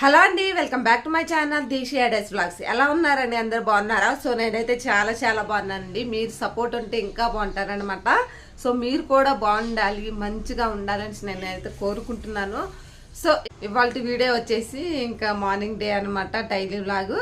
Hello అండి welcome back to my channel దీక్షి అడెస్ blogs ఎలా ఉన్నారండి? అందరు బాగున్నారా? సో నేనైతే చాలా చాలా బాగున్నానండి. మీరు సపోర్ట్ ఉంటే ఇంకా బాగుంటారనమాట సో మీరు కూడా బాగుండాలి మంచిగా ఉండాలని నేనైతే కోరుకుంటున్నాను. సో ఇవాళ వీడియో వచ్చేసి ఇంకా మార్నింగ్ డే అనమాట డైలీ బ్లాగ్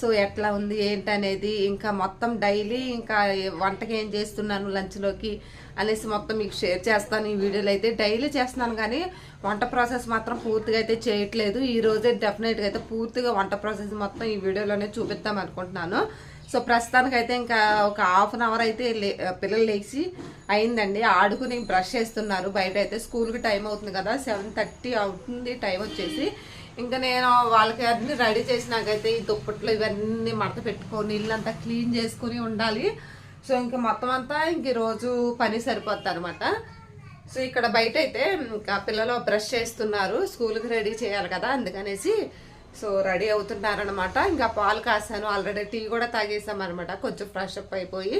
సో ఎట్లా ఉంది ఏంటనేది ఇంకా మొత్తం డైలీ ఇంకా వంటకి ఏం చేస్తున్నాను లంచ్లోకి అనేసి మొత్తం మీకు షేర్ చేస్తాను. ఈ వీడియోలు అయితే డైలీ చేస్తున్నాను కానీ వంట ప్రాసెస్ మాత్రం పూర్తిగా అయితే చేయట్లేదు. ఈ రోజే డెఫినెట్గా అయితే పూర్తిగా వంట ప్రాసెస్ మొత్తం ఈ వీడియోలోనే చూపిద్దాం అనుకుంటున్నాను. సో ప్రస్తుతానికైతే ఇంకా ఒక హాఫ్ అన్ అవర్ అయితే లే- పిల్లలు లేచి అయిందండి. ఆడుకుని బ్రష్ చేస్తున్నారు. బయట అయితే స్కూల్కి టైం అవుతుంది కదా. సెవెన్ థర్టీ అవుతుంది టైం వచ్చేసి. ఇంకా నేను వాళ్ళకి అన్ని రెడీ చేసినాకైతే ఈ దుప్పట్లు ఇవన్నీ మడత పెట్టుకొని ఇల్లంతా క్లీన్ చేసుకుని ఉండాలి. సో ఇంకా మొత్తం అంతా ఇంక రోజు పని సరిపోద్ది అనమాట సో ఇక్కడ బయట అయితే ఇంకా పిల్లలు బ్రష్ చేస్తున్నారు. స్కూల్కి రెడీ చేయాలి కదా అందుకనేసి సో రెడీ అవుతున్నారనమాట ఇంకా పాలు కాసాను. ఆల్రెడీ టీ కూడా తాగేసాం అనమాట కొంచెం ఫ్రెష్ అప్ అయిపోయి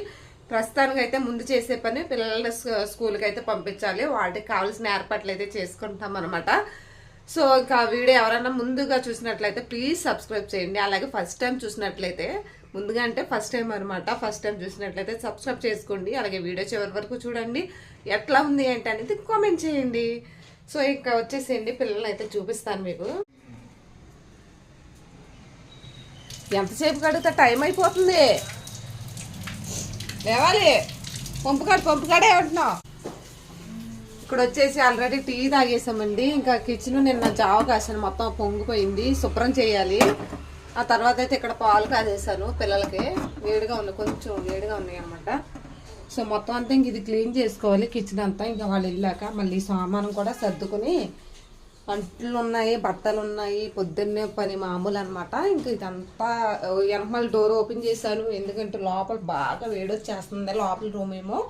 ప్రస్తుతానికి అయితే ముందు చేసే పని పిల్లల స్కూల్కి అయితే పంపించాలి. వాటికి కావాల్సిన ఏర్పాట్లు అయితే చేసుకుంటాం అనమాట సో ఇంకా వీడియో ఎవరైనా ముందుగా చూసినట్లయితే ప్లీజ్ సబ్స్క్రైబ్ చేయండి. అలాగే ఫస్ట్ టైం చూసినట్లయితే ముందుగా అంటే ఫస్ట్ టైం అనమాట ఫస్ట్ టైం చూసినట్లయితే సబ్స్క్రైబ్ చేసుకోండి. అలాగే వీడియో చివరి వరకు చూడండి. ఎట్లా ఉంది ఏంటి అనేది కామెంట్ చేయండి. సో ఇంకా వచ్చేసేయండి. పిల్లల్ని అయితే చూపిస్తాను మీకు. ఎంతసేపు కడిగితే టైం అయిపోతుంది? లేవాలి. పంపుకాడు పంపుకాడే ఉంటున్నావు. ఇక్కడ వచ్చేసి ఆల్రెడీ టీ తాగేసామండి. ఇంకా కిచెన్ నిన్న జావ కాసాను మొత్తం పొంగిపోయింది. శుభ్రం చేయాలి. ఆ తర్వాత అయితే ఇక్కడ పాలు కాసేసాను పిల్లలకి. వేడిగా ఉన్నాయి కొంచెం వేడిగా ఉన్నాయి అనమాట సో మొత్తం అంతా ఇంక ఇది క్లీన్ చేసుకోవాలి కిచెన్ అంతా ఇంకా వాళ్ళు వెళ్ళాక మళ్ళీ సామానం కూడా సర్దుకుని అంట్లు ఉన్నాయి బట్టలు ఉన్నాయి పొద్దున్నే పని మామూలు అనమాట ఇంక ఇదంతా వెనకాల డోర్ ఓపెన్ చేశాను. ఎందుకంటే లోపల బాగా వేడొచ్చేస్తుంది లోపల రూమ్ ఏమో.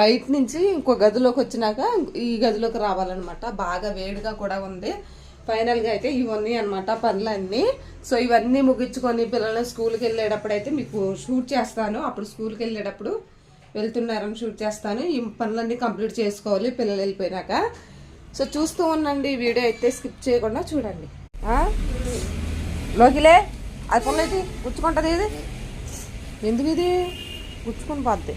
బయట నుంచి ఇంకో గదిలోకి వచ్చినాక ఈ గదిలోకి రావాలన్నమాట. బాగా వేడిగా కూడా ఉంది. ఫైనల్గా అయితే ఇవన్నీ అనమాట పనులన్నీ. సో ఇవన్నీ ముగించుకొని పిల్లల్ని స్కూల్కి వెళ్ళేటప్పుడు అయితే మీకు షూట్ చేస్తాను. అప్పుడు స్కూల్కి వెళ్ళేటప్పుడు వెళ్తున్నారని షూట్ చేస్తాను. ఈ పనులన్నీ కంప్లీట్ చేసుకోవాలి పిల్లలు వెళ్ళిపోయినాక. సో చూస్తూ ఉండండి. ఈ వీడియో అయితే స్కిప్ చేయకుండా చూడండి? లోకిలే అది పనులు అయితే గుచ్చుకుంటుంది ఇది. ఎందుకు ఇది? గుచ్చుకొని పోద్ది.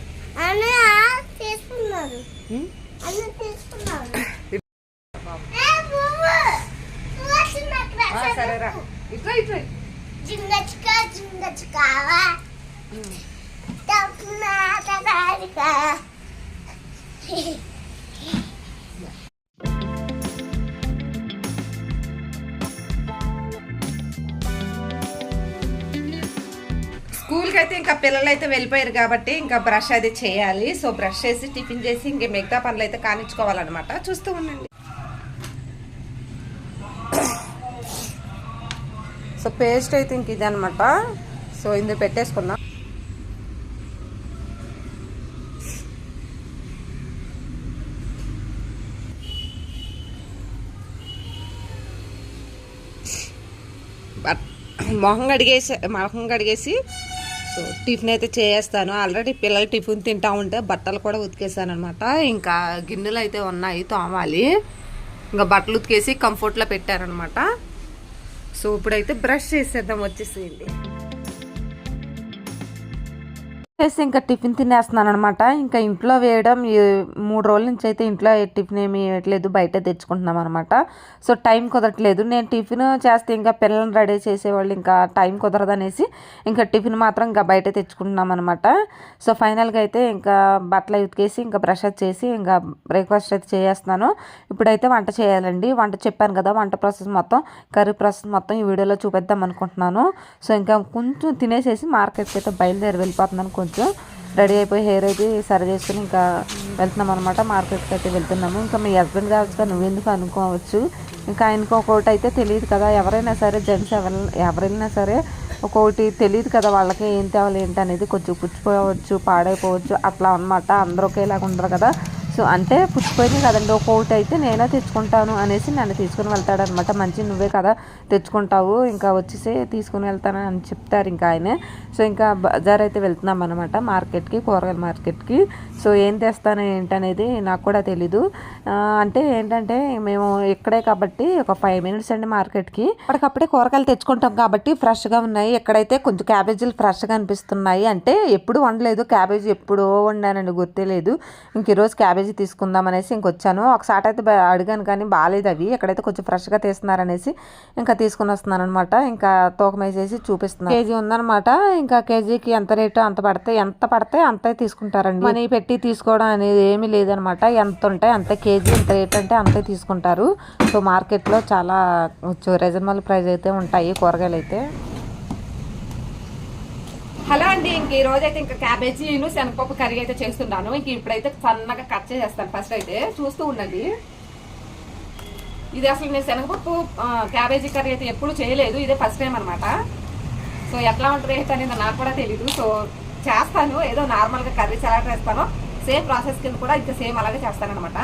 తీసుకున్నారు ఉం? అన్న తీసుకున్నారు ఏ బువ్వ నువ్వు చిన్న ఆ, సరేరా ఇట్లా ఇట్లా జింగచిక జింగచికావా స్కూల్కి అయితే ఇంకా పిల్లలు అయితే వెళ్ళిపోయారు కాబట్టి ఇంకా బ్రష్ అది చేయాలి. సో బ్రష్ చేసి టిఫిన్ చేసి ఇంకా మిగతా పనులు అయితే కానిచ్చుకోవాలన్నమాట. చూస్తూ ఉండండి. సో పేస్ట్ అయితే ఇంక ఇదనమాట సో ఇందులో పెట్టేసుకుందాం. మొహం కడిగేసి మొహం కడిగేసి సో టిఫిన్ అయితే చేస్తాను ఆల్రెడీ పిల్లలు టిఫిన్ తింటా ఉంటే బట్టలు కూడా ఉతికేసాను అనమాట ఇంకా గిన్నెలు అయితే ఉన్నాయి తోమాలి. ఇంకా బట్టలు ఉతికేసి కంఫర్ట్లో పెట్టారనమాట సో ఇప్పుడైతే బ్రష్ చేసేద్దాం వచ్చేసేయండి. చేసి ఇంకా టిఫిన్ తినేస్తున్నాను అనమాట ఇంకా ఇంట్లో వేయడం ఈ మూడు రోజుల నుంచి అయితే ఇంట్లో టిఫిన్ ఏమి వేయట్లేదు బయట తెచ్చుకుంటున్నాం అనమాట సో టైం కుదరట్లేదు. నేను టిఫిన్ చేస్తే ఇంకా పిల్లల్ని రెడీ చేసేవాళ్ళు ఇంకా టైం కుదరదనేసి ఇంకా టిఫిన్ మాత్రం ఇంకా బయట తెచ్చుకుంటున్నాం అనమాట సో ఫైనల్గా అయితే ఇంకా బట్టలు ఉతికేసి ఇంకా బ్రష్ చేసి ఇంకా బ్రేక్ఫాస్ట్ అయితే చేసేస్తున్నాను. ఇప్పుడైతే వంట చేయాలండి. వంట చెప్పాను కదా వంట ప్రాసెస్ మొత్తం కర్రీ ప్రాసెస్ మొత్తం ఈ వీడియోలో చూపిద్దాం అనుకుంటున్నాను. సో ఇంకా కొంచెం తినేసేసి మార్కెట్కి అయితే బయలుదేరి వెళ్ళిపోతున్నాను కొంచెం రెడీ అయిపోయి హెయిర్ అయితే సరి చేసుకుని ఇంకా వెళ్తున్నాం అనమాట మార్కెట్కి అయితే వెళ్తున్నాము. ఇంకా మీ హస్బెండ్ కావచ్చు నువ్వెందుకు అనుకోవచ్చు. ఇంకా ఆయనకు ఒకటి అయితే తెలియదు కదా. ఎవరైనా సరే జెంట్స్ ఎవరు ఎవరైనా సరే ఒక్కొక్కటి తెలియదు కదా వాళ్ళకి ఏం తేవాలి ఏంటి అనేది. కొంచెం పుచ్చిపోవచ్చు పాడైపోవచ్చు. అట్లా అనమాట అందరూ ఒకేలాగా ఉండరు కదా. సో అంటే పుచ్చిపోయింది కదండి ఒక్కొక్కటి అయితే నేనే తెచ్చుకుంటాను అనేసి నన్ను తీసుకుని వెళ్తాడనమాట మంచి నువ్వే కదా తెచ్చుకుంటావు ఇంకా వచ్చేసి తీసుకుని వెళ్తాను అని చెప్తారు ఇంకా ఆయనే. సో ఇంకా బజార్ అయితే వెళ్తున్నాం అనమాట మార్కెట్కి కూరగాయల మార్కెట్కి. సో ఏం తెస్తాను ఏంటనేది నాకు కూడా తెలీదు. అంటే ఏంటంటే మేము ఇక్కడే కాబట్టి ఒక ఫైవ్ మినిట్స్ అండి మార్కెట్కి. అప్పటికప్పుడే కూరగాయలు తెచ్చుకుంటాం కాబట్టి ఫ్రెష్గా ఉన్నాయి. ఎక్కడైతే కొంచెం క్యాబేజీలు ఫ్రెష్గా అనిపిస్తున్నాయి అంటే ఎప్పుడు వండలేదు. క్యాబేజీ ఎప్పుడో వండానండి గుర్తే లేదు. ఇంక ఈరోజు క్యాబేజీ తీసుకుందాం అనేసి ఇంకొచ్చాను ఒకసారి అయితే అడిగాను కానీ బాగాలేదు అవి. ఎక్కడైతే కొంచెం ఫ్రెష్గా తీస్తున్నారనేసి ఇంకా తీసుకుని వస్తున్నాను అనమాట ఇంకా తూకం వేసేసి చూపిస్తున్నాను కేజీ ఉందన్నమాట. ఇంకా కేజీకి ఎంత రేటు అంత పడితే ఎంత పడితే అంతే తీసుకుంటారండి. మనీ పెట్టి తీసుకోవడం అనేది ఏమీ లేదనమాట ఎంత ఉంటే అంతే కేజీ ఎంత రేట్ అంటే అంతే తీసుకుంటారు. సో మార్కెట్లో చాలా రీజనబుల్ ప్రైస్ అయితే ఉంటాయి కూరగాయలు అయితే హలో అండి ఇంక ఈ రోజు అయితే ఇంకా క్యాబేజీను శనగపప్పు కర్రీ అయితే చేస్తున్నాను. ఇంక ఇప్పుడైతే సన్నగా కట్ చేసేస్తాను. ఫస్ట్ అయితే చూస్తూ ఉండండి. ఇది అసలు నేను శనగపప్పు క్యాబేజీ కర్రీ అయితే ఎప్పుడు చేయలేదు. ఇదే ఫస్ట్ టైం అనమాట సో ఎట్లా ఉంటుంది ఏంటి అనేది నాకు కూడా తెలీదు. సో చేస్తాను. ఏదో నార్మల్గా కర్రీ సెలెక్ట్ చేస్తాను సేమ్ ప్రాసెస్ కింద కూడా ఇంకా సేమ్ అలాగే చేస్తానమాట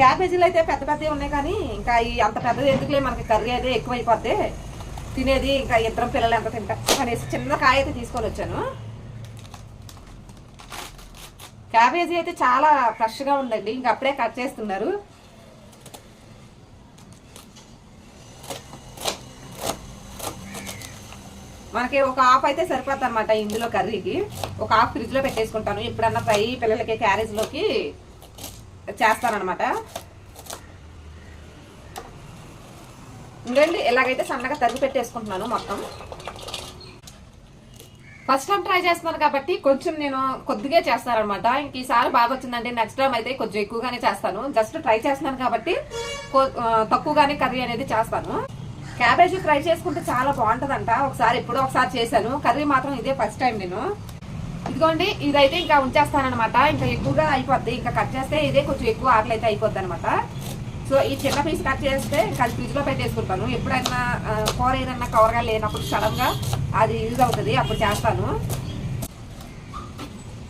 క్యాబేజీలు అయితే పెద్ద పెద్దవి ఉన్నాయి కానీ ఇంకా ఈ అంత పెద్దది ఎందుకులే మనకి కర్రీ అయితే ఎక్కువ అయిపోతే తినేది ఇంకా ఇద్దరం పిల్లలు ఎంత తింటాం అనేసి చిన్న కాయ అయితే తీసుకొని వచ్చాను. క్యాబేజీ అయితే చాలా ఫ్రెష్గా ఉందండి ఇంకా అప్పుడే కట్ చేస్తున్నారు. మనకి ఒక హాఫ్ అయితే సరిపోతుంది అనమాట ఇందులో కర్రీకి. ఒక హాఫ్ ఫ్రిడ్జ్లో పెట్టేసుకుంటాను. ఎప్పుడన్నా ఫ్రై పిల్లలకి క్యారేజ్లోకి చేస్తానన్నమాట. ఇంకండి ఎలాగైతే సన్నగా తరిగి పెట్టేసుకుంటున్నాను మొత్తం. ఫస్ట్ టైం ట్రై చేస్తున్నాను కాబట్టి కొంచెం నేను కొద్దిగా చేస్తానమాట ఇంక ఈసారి బాగా వచ్చిందండి నెక్స్ట్ టైం అయితే కొంచెం ఎక్కువగానే చేస్తాను. జస్ట్ ట్రై చేస్తున్నాను కాబట్టి తక్కువగానే కర్రీ అనేది చేస్తాను. క్యాబేజీ ఫ్రై చేసుకుంటే చాలా బాగుంటుందంట. ఒకసారి ఎప్పుడో ఒకసారి చేశాను. కర్రీ మాత్రం ఇదే ఫస్ట్ టైం నేను. ఇదిగోండి ఇదైతే ఇంకా ఉంచేస్తానమాట ఇంకా ఎక్కువగా అయిపోద్ది. ఇంకా కట్ చేస్తే ఇదే కొంచెం ఎక్కువ ఆటలు అయితే అయిపోద్ది అనమాట. సో ఈ చిన్న పీస్ కట్ చేస్తే ఇంకా అది ఫ్రిడ్జ్లో పెట్టేసుకుంటాను. ఎప్పుడైనా కూర ఏదన్నా కవర్గా లేనప్పుడు సడన్గా అది యూజ్ అవుతుంది అప్పుడు చేస్తాను.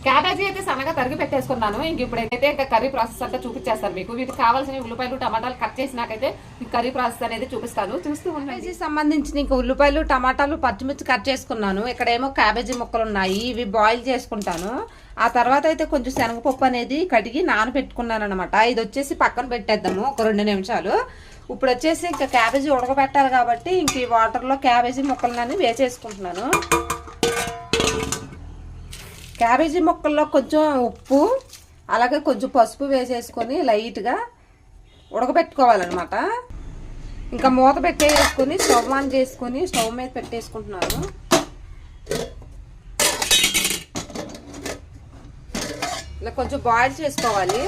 క్యాబేజీ అయితే సన్నగా తరిగి పెట్టేసుకున్నాను. ఇంక ఇప్పుడైతే ఇంకా కర్రీ ప్రాసెస్ అంతా చూపించేస్తాను మీకు. వీటికి కావాల్సిన ఉల్లిపాయలు టమాటాలు కట్ చేసినాకైతే కర్రీ ప్రాసెస్ అనేది చూపిస్తాను. చూస్తూ క్యాబేజీ సంబంధించిన ఇంక ఉల్లిపాయలు టమాటాలు పచ్చిమిర్చి కట్ చేసుకున్నాను. ఇక్కడేమో క్యాబేజీ ముక్కలు ఉన్నాయి ఇవి బాయిల్ చేసుకుంటాను. ఆ తర్వాత అయితే కొంచెం శనగపప్పు అనేది కడిగి నానబెట్టుకున్నాను అనమాట ఇది వచ్చేసి పక్కన పెట్టేద్దాము. ఒక రెండు నిమిషాలు. ఇప్పుడు వచ్చేసి ఇంకా క్యాబేజీ ఉడకబెట్టాలి కాబట్టి ఇంక ఈ వాటర్లో క్యాబేజీ ముక్కలని వేసేసుకుంటున్నాను. క్యాబేజీ ముక్కల్లో కొంచెం ఉప్పు అలాగే కొంచెం పసుపు వేసేసుకొని లైట్గా ఉడకబెట్టుకోవాలన్నమాట. ఇంకా మూత పెట్టేసుకొని స్టవ్ ఆన్ చేసుకొని స్టవ్ మీద పెట్టేసుకుంటున్నాను. ఇలా కొంచెం బాయిల్ చేసుకోవాలి.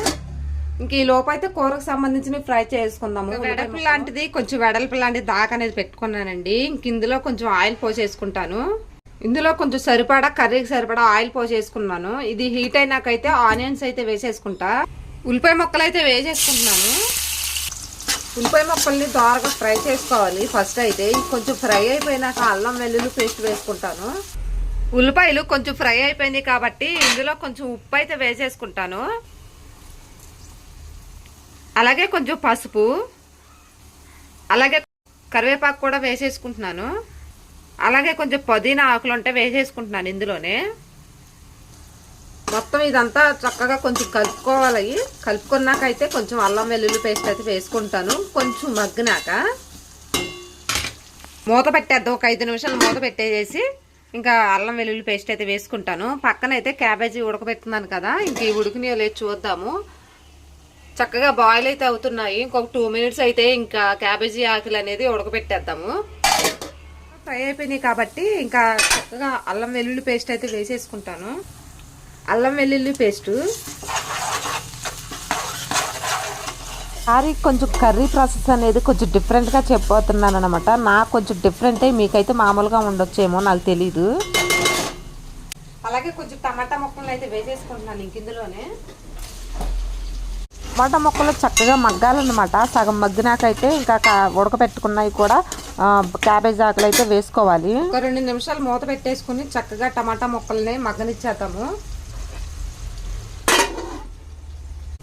ఇంక ఈ లోపు అయితే కూరకు సంబంధించినవి ఫ్రై చేసుకుందాము. వెడల్పు లాంటిది కొంచెం వెడల్పు లాంటిది దాకా అనేది పెట్టుకున్నానండి. ఇంక ఇందులో కొంచెం ఆయిల్ పోసేసుకుంటాను. ఇందులో కొంచెం సరిపడా కర్రీకి సరిపడా ఆయిల్ పోసేసుకున్నాను. ఇది హీట్ అయినాకైతే ఆనియన్స్ అయితే వేసేసుకుంటా. ఉల్లిపాయ ముక్కలు అయితే వేసేసుకుంటున్నాను. ఉల్లిపాయ ముక్కల్ని దోరగా ఫ్రై చేసుకోవాలి. ఫస్ట్ అయితే కొంచెం ఫ్రై అయిపోయినాక అల్లం వెల్లుల్లి పేస్ట్ వేసుకుంటాను. ఉల్లిపాయలు కొంచెం ఫ్రై అయిపోయింది కాబట్టి ఇందులో కొంచెం ఉప్పు అయితే వేసేసుకుంటాను. అలాగే కొంచెం పసుపు అలాగే కరివేపాకు కూడా వేసేసుకుంటున్నాను. అలాగే కొంచెం పుదీనా ఆకులు ఉంటే వేసేసుకుంటున్నాను ఇందులోనే. మొత్తం ఇదంతా చక్కగా కొంచెం కలుపుకోవాలి. కలుపుకున్నాక అయితే కొంచెం అల్లం వెల్లుల్లి పేస్ట్ అయితే వేసుకుంటాను. కొంచెం మగ్గినాక మూత పెట్టేద్దాం. ఒక ఐదు నిమిషాలు మూత పెట్టేసి ఇంకా అల్లం వెల్లుల్లి పేస్ట్ అయితే వేసుకుంటాను. పక్కన అయితే క్యాబేజీ ఉడకబెట్టున్నాను కదా ఇంక ఈ ఉడికినాయో లేదు చూద్దాము. చక్కగా బాయిల్ అయితే అవుతున్నాయి. ఇంకొక టూ మినిట్స్ అయితే ఇంకా క్యాబేజీ ఆకులు అనేది ఉడకబెట్టేద్దాము. ఫ్రై అయిపోయినాయి కాబట్టి ఇంకా చక్కగా అల్లం వెల్లుల్లి పేస్ట్ అయితే వేసేసుకుంటాను. అల్లం వెల్లుల్లి పేస్టు. సారీ కొంచెం కర్రీ ప్రాసెస్ అనేది కొంచెం డిఫరెంట్గా చెప్పబోతున్నాను అనమాట నాకు కొంచెం డిఫరెంటే మీకైతే మామూలుగా ఉండొచ్చేమో నాకు తెలీదు. అలాగే కొంచెం టమాటా ముక్కలు అయితే వేసేసుకుంటున్నాను ఇంక ఇందులోనే. టమాటా ముక్కలు చక్కగా మగ్గాలన్నమాట. సగం మగ్గినాకైతే ఇంకా ఉడకబెట్టుకున్నవి కూడా క్యాబేజ్ ఆకులు అయితే వేసుకోవాలి. ఒక రెండు నిమిషాలు మూత పెట్టేసుకుని చక్కగా టమాటా ముక్కల్ని మగ్గనిచ్చేద్దాము.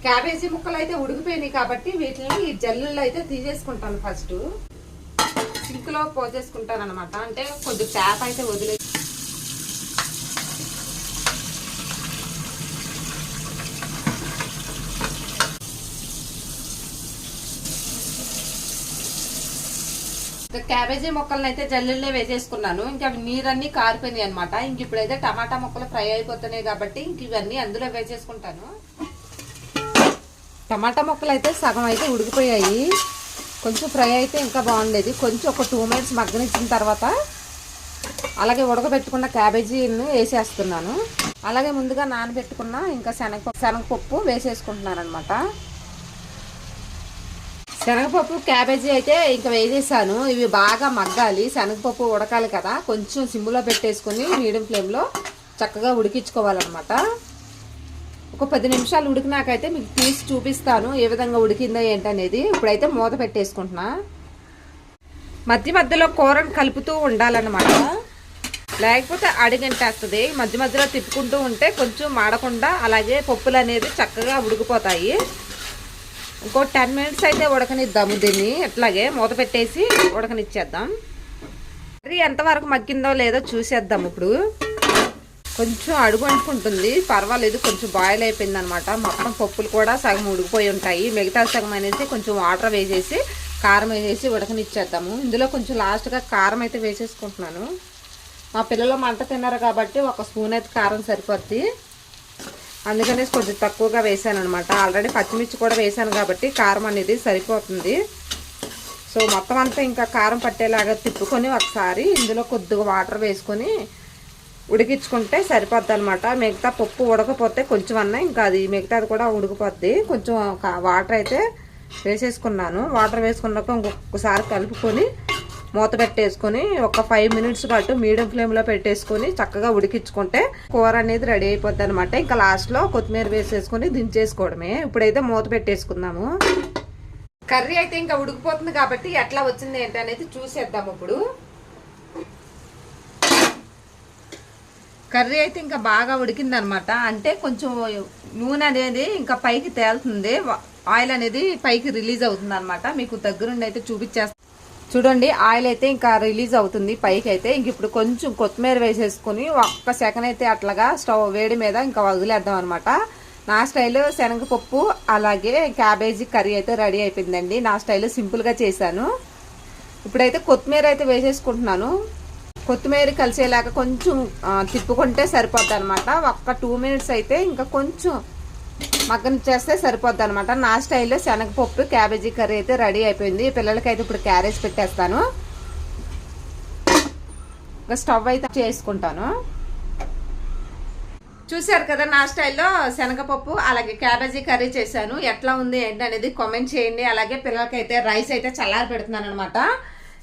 క్యాబేజీ ముక్కలు అయితే ఉడికిపోయినాయి కాబట్టి వీటిని ఈ జల్లుల్లో అయితే తీసేసుకుంటాను ఫస్ట్. సింక్లో పోసేసుకుంటాను అనమాట అంటే కొద్దిగా ట్యాప్ అయితే వదిలేదు ఇంకా క్యాబేజీ మొక్కలను అయితే జల్లెల్లో వేసేసుకున్నాను. ఇంకా అవి నీరన్నీ కారిపోయినాయి అనమాట ఇంక ఇప్పుడైతే టమాటా మొక్కలు ఫ్రై అయిపోతున్నాయి కాబట్టి ఇంక ఇవన్నీ అందులో వేసేసుకుంటాను. టమాటా మొక్కలు అయితే సగం అయితే ఉడికిపోయాయి. కొంచెం ఫ్రై అయితే ఇంకా బాగుండేది. కొంచెం ఒక టూ మినిట్స్ మగ్గనిచ్చిన తర్వాత అలాగే ఉడకబెట్టుకున్న క్యాబేజీని వేసేస్తున్నాను. అలాగే ముందుగా నానబెట్టుకున్న ఇంకా శనగ శనగపప్పు వేసేసుకుంటున్నాను అనమాట శనగపప్పు క్యాబేజీ అయితే ఇంకా వేసేసాను. ఇవి బాగా మగ్గాలి. శనగపప్పు ఉడకాలి కదా. కొంచెం సిమ్లో పెట్టేసుకొని మీడియం ఫ్లేమ్లో చక్కగా ఉడికించుకోవాలన్నమాట. ఒక పది నిమిషాలు ఉడికినాకైతే మీకు తీసి చూపిస్తాను ఏ విధంగా ఉడికిందో ఏంటనేది. ఇప్పుడైతే మూత పెట్టేసుకుంటున్నా. మధ్య మధ్యలో కూరను కలుపుతూ ఉండాలన్నమాట. లేకపోతే అడిగంటేస్తుంది. మధ్య మధ్యలో తిప్పుకుంటూ ఉంటే కొంచెం మాడకుండా అలాగే పప్పులు అనేది చక్కగా ఉడికిపోతాయి. ఇంకో టెన్ మినిట్స్ అయితే ఉడకనిద్దాము దీన్ని. ఇట్లాగే మూత పెట్టేసి ఉడకనిచ్చేద్దాం. కర్రీ ఎంతవరకు మగ్గిందో లేదో చూసేద్దాం ఇప్పుడు. కొంచెం అడుగు అంటుకుంటుంది పర్వాలేదు కొంచెం బాయిల్ అయిపోయింది అనమాట మొత్తం పప్పులు కూడా సగం ఉడికిపోయి ఉంటాయి. మిగతా సగం అనేసి కొంచెం వాటర్ వేసేసి కారం వేసేసి ఉడకనిచ్చేద్దాము. ఇందులో కొంచెం లాస్ట్గా కారం అయితే వేసేసుకుంటున్నాను. మా పిల్లలు మంట తిన్నారు కాబట్టి ఒక స్పూన్ అయితే కారం సరిపోద్ది. అందుకనే కొంచెం తక్కువగా వేసాను అనమాట ఆల్రెడీ పచ్చిమిర్చి కూడా వేసాను కాబట్టి కారం అనేది సరిపోతుంది. సో మొత్తం అంతా ఇంకా కారం పట్టేలాగా తిప్పుకొని ఒకసారి ఇందులో కొద్దిగా వాటర్ వేసుకొని ఉడికించుకుంటే సరిపోద్ది అనమాట మిగతా పప్పు ఉడకపోతే కొంచెం అన్నా ఇంకా అది మిగతాది కూడా ఉడికిపోద్ది. కొంచెం వాటర్ అయితే వేసేసుకున్నాను. వాటర్ వేసుకున్నాక ఇంకొకసారి కలుపుకొని మూత పెట్టేసుకొని ఒక ఫైవ్ మినిట్స్ పాటు మీడియం ఫ్లేమ్లో పెట్టేసుకొని చక్కగా ఉడికించుకుంటే కూర అనేది రెడీ అయిపోద్ది అనమాట ఇంకా లాస్ట్లో కొత్తిమీర వేసేసుకొని దించేసుకోవడమే. ఇప్పుడైతే మూత పెట్టేసుకుందాము. కర్రీ అయితే ఇంకా ఉడికిపోతుంది కాబట్టి ఎట్లా వచ్చింది ఏంటి అనేది చూసేద్దాం ఇప్పుడు. కర్రీ అయితే ఇంకా బాగా ఉడికిందనమాట అంటే కొంచెం నూనె అనేది ఇంకా పైకి తేలుతుంది. ఆయిల్ అనేది పైకి రిలీజ్ అవుతుంది అనమాట మీకు దగ్గరుండి అయితే చూపించేస్తాను చూడండి ఆయిల్ అయితే ఇంకా రిలీజ్ అవుతుంది పైకి అయితే. ఇంక ఇప్పుడు కొంచెం కొత్తిమీర వేసేసుకుని ఒక్క సెకండ్ అయితే అట్లాగా స్టవ్ వేడి మీద ఇంకా వదిలేద్దాం అనమాట నా స్టైల్ శనగపప్పు అలాగే క్యాబేజీ కర్రీ అయితే రెడీ అయిపోయిందండి. నా స్టైల్ సింపుల్గా చేశాను. ఇప్పుడైతే కొత్తిమీర అయితే వేసేసుకుంటున్నాను. కొత్తిమీర కలిసేలాగా కొంచెం తిప్పుకుంటే సరిపోద్ది అనమాట ఒక్క టూ మినిట్స్ అయితే ఇంకా కొంచెం మగ్గన చేస్తే సరిపోద్ది అనమాట నా స్టైల్లో శనగపప్పు క్యాబేజీ కర్రీ అయితే రెడీ అయిపోయింది. పిల్లలకి అయితే ఇప్పుడు క్యారేజ్ పెట్టేస్తాను. ఇంకా స్టవ్ అయితే చేసుకుంటాను. చూశారు కదా నా స్టైల్లో శనగపప్పు అలాగే క్యాబేజీ కర్రీ చేశాను. ఎట్లా ఉంది ఏంటి అనేది కామెంట్ చేయండి. అలాగే పిల్లలకైతే రైస్ అయితే చల్లారి పెడుతున్నాను అనమాట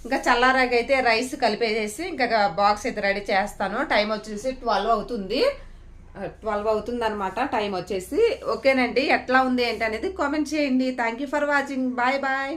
ఇంకా చల్లారాకైతే రైస్ కలిపేసేసి ఇంకా బాక్స్ అయితే రెడీ చేస్తాను. టైం వచ్చేసి ట్వెల్వ్ అవుతుంది. ట్వెల్వ్ అవుతుందనమాట టైం వచ్చేసి. ఓకేనండి ఎట్లా ఉంది ఏంటి అనేది కామెంట్ చేయండి. Thank you for watching bye bye